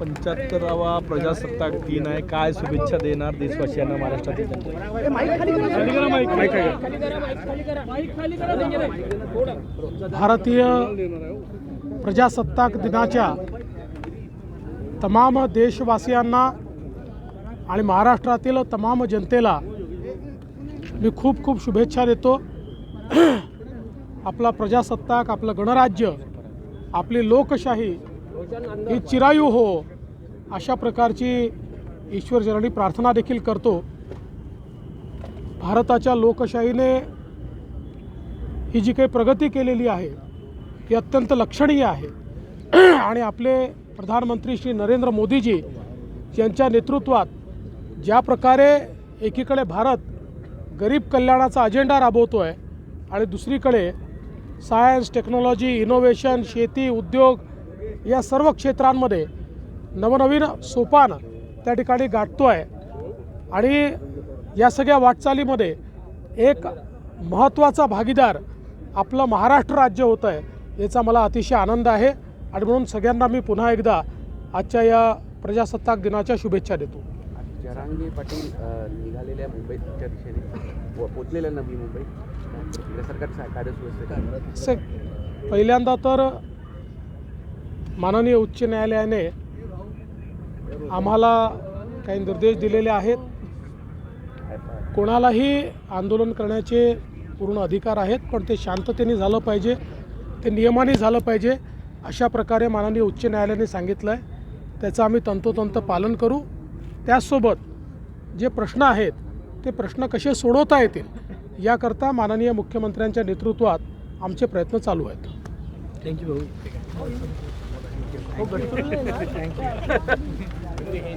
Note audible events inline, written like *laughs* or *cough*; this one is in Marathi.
पंच्याहत्तरावा प्रजासत्ताक दिन आहे. काय शुभेच्छा देणार देशवासियांना महाराष्ट्रातील जनतेला? भारतीय प्रजासत्ताक दिनाच्या तमाम देशवासियांना आणि महाराष्ट्रातील तमाम जनतेला मी खूप खूप शुभेच्छा देतो. आपला प्रजासत्ताक आपलं गणराज्य आपली लोकशाही ही चिरायू हो अशा प्रकारची ईश्वरचरणी प्रार्थना देखील करतो. भारताच्या लोकशाहीने ही जी काही प्रगती केलेली आहे ही अत्यंत लक्षणीय आहे. आणि आपले प्रधानमंत्री श्री नरेंद्र मोदीजी यांच्या नेतृत्वात ज्या प्रकारे एकीकडे भारत गरीब कल्याणाचा अजेंडा राबवतो आहे आणि दुसरीकडे सायन्स टेक्नॉलॉजी इनोव्हेशन शेती उद्योग या सर्व क्षेत्रांमध्ये नवनवीन सोपान त्या ठिकाणी गाठतो आहे आणि या सगळ्या वाटचालीमध्ये एक महत्त्वाचा भागीदार आपलं महाराष्ट्र राज्य होतं आहे याचा मला अतिशय आनंद आहे. आणि म्हणून सगळ्यांना मी पुन्हा एकदा आजच्या या प्रजासत्ताक दिनाच्या शुभेच्छा देतो. जरांगे पाटील निघालेल्या मुंबईच्या दिशेने व पोचलेल्या नवी मुंबई. सरकारचं सरकार कार्य पहिल्यांदा तर माननीय उच्च न्यायालयाने आम्हाला काही निर्देश दिलेले आहेत. कोणालाही आंदोलन करण्याचे पूर्ण अधिकार आहेत पण ते शांततेने झालं पाहिजे ते नियमाने झालं पाहिजे अशा प्रकारे माननीय उच्च न्यायालयाने सांगितलं आहे त्याचं आम्ही तंतोतंत पालन करू. त्याचसोबत जे प्रश्न आहेत ते प्रश्न कसे सोडवता येतील याकरता माननीय मुख्यमंत्र्यांच्या नेतृत्वात आमचे प्रयत्न चालू आहेत. थँक्यू भाऊ. *laughs*